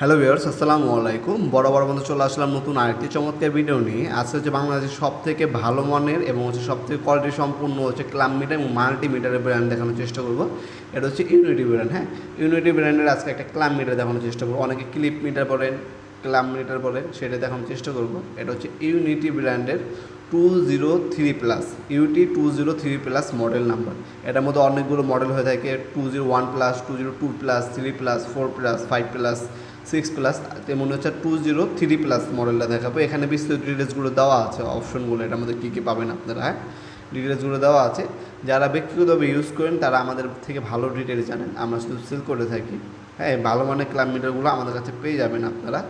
Hello viewers আসসালামু আলাইকুম। বড় বড় বন্ধু চলে আসলাম নতুন আরেকটি চমৎকার ভিডিও নিয়ে। আজকে হচ্ছে বাংলাদেশের সব থেকে ভালো মানের এবং হচ্ছে সব থেকে কোয়ালিটি সম্পূর্ণ হচ্ছে ক্লাম মিটার এবং মাল্টি মিটারের ব্র্যান্ড দেখানোর চেষ্টা করব। এটা হচ্ছে ইউনিটি ব্র্যান্ড হ্যাঁ? ইউনিটি ব্র্যান্ডের আজকে একটা ক্লাম মিটার দেখানোর চেষ্টা করব। অনেকে ক্লিপ মিটার বলেন ক্লাম মিটার বলেন, সেটা দেখানোর চেষ্টা করব। এটা হচ্ছে ইউনিটি ব্র্যান্ডের two zero three plus UT two zero three plus model number এটার মধ্যে অনেকগুলো মডেল হয়ে থাকে two zero one plus two zero two plus three plus four plus five plus six plus তেমন হচ্ছে টু জিরো থ্রি প্লাস মডেলটা দেখাবো। এখানে বিস্তারিত ডিটেলসগুলো দেওয়া আছে অপশনগুলো এটার মধ্যে কী কী পাবেন আপনারা হ্যাঁ? ডিটেলসগুলো দেওয়া আছে। যারা ব্যক্তিগতভাবে ইউজ করেন, তারা আমাদের থেকে ভালো ডিটেলস জানেন। আমরা শুধু সেল করে থাকি হ্যাঁ? ভালো মানের ক্লাব মিটারগুলো আমাদের কাছে পেয়ে যাবেন আপনারা।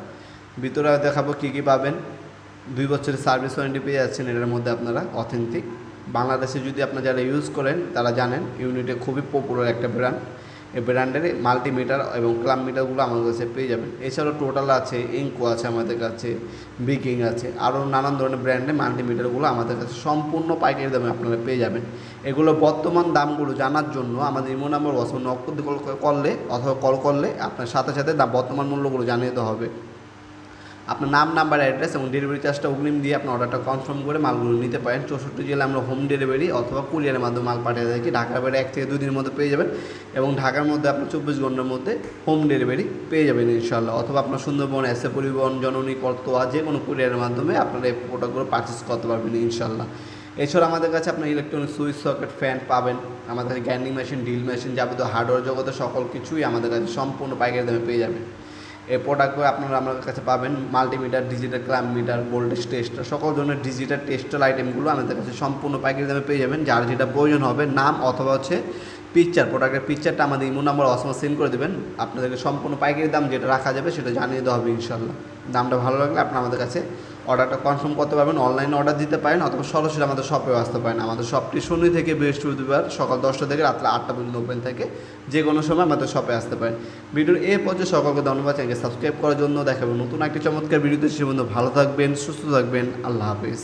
ভিতরে দেখাবো কী কী পাবেন। দুই বছরের সার্ভিস ওয়ারেন্টি পেয়ে যাচ্ছেন, এটার মধ্যে আপনারা অথেন্টিক বাংলাদেশে যদি আপনারা যারা ইউজ করেন, তারা জানেন ইউনিটে খুবই পপুলার একটা ব্র্যান্ড এই ব্র্যান্ডের মাল্টিমিটার এবং ক্লাম মিটারগুলো আমাদের কাছে পেয়ে যাবেন। এছাড়াও টোটাল আছে ইঙ্কো আছে আমাদের কাছে বিকিং আছে, আরও নানান ধরনের ব্র্যান্ডের মাল্টিমিটারগুলো আমাদের কাছে সম্পূর্ণ পাইকারি দামে আপনারা পেয়ে যাবেন। এগুলো বর্তমান দামগুলো জানার জন্য আমাদের ইমো নাম্বার অথবা নক করলে অথবা কল করলে আপনার সাথে সাথে বর্তমান মূল্যগুলো জানিয়ে দেওয়া হবে। আপনার নাম, নাম্বার অ্যাড্রেস এবং ডেলিভারি চার্জটা অগ্রিম দিয়ে আপনার অর্ডারটা কনফার্ম করে মালগুলো নিতে পারেন। চৌষট্টি জেলায় আমরা হোম ডেলিভারি অথবা কুরিয়ারের মাধ্যমে মাল পাঠিয়ে থাকি ঢাকার বাইরে এক থেকে দুই দিনের মধ্যে পেয়ে যাবেন এবং ঢাকার মধ্যে আপনার চব্বিশ ঘণ্টার মধ্যে হোম ডেলিভারি পেয়ে যাবেন ইনশাল্লাহ অথবা আপনার সুন্দরবন, এসে পরিবহন, জননী কর্তোয়া যে কোনো কুরিয়ারের মাধ্যমে আপনারা এই প্রোডাক্টগুলো পারচেস করতে পারবেন ইনশাল্লাহ এছাড়া আমাদের কাছে আপনার ইলেকট্রনিক সুইচ সকেট ফ্যান পাবেন। আমাদের গ্যান্ডিং মেশিন ডিল মেশিন যাবতীয় হার্ডওয়্যার জগতে সকল কিছুই আমাদের কাছে সম্পূর্ণ পাইকারি দামে পেয়ে যাবেন। এই প্রোডাক্টগুলো আপনারা আমার কাছে পাবেন multimeter digital clamp meter voltage tester সকল ধরনের ডিজিটাল টেস্টাল আইটেমগুলো আমাদের কাছে সম্পূর্ণ পাইকারি দামে পেয়ে যাবেন, যার যেটা প্রয়োজন হবে নাম অথবা হচ্ছে পিকচার প্রোডাক্টের পিকচারটা আমাদের ইমো নাম্বার অসম সেন্ড করে দেবেন, আপনাদেরকে সম্পূর্ণ পাইকারি দাম যেটা রাখা যাবে সেটা জানিয়ে দেওয়া হবে ইনশাল্লাহ দামটা ভালো লাগলে আপনার আমাদের কাছে অর্ডারটা কনফার্ম করতে পারবেন অনলাইনে অর্ডার দিতে পারেন, অথবা সরাসরি আমাদের শপেও আসতে পারেন। আমাদের শপটি শনি থেকে বৃহস্পতিবার সকাল দশটা থেকে রাত্রে আটটা পর্যন্ত ওপেন থাকে। যে কোনো সময় আমাদের শপে আসতে পারেন। ভিডিওর এ পর্যায়ে সকলকে ধন্যবাদ। চ্যানেলকে সাবস্ক্রাইব করার জন্য দেখাবেন নতুন একটি চমৎকার ভিডিওতে সে বন্ধু ভালো থাকবেন, সুস্থ থাকবেন। আল্লাহ হাফিজ।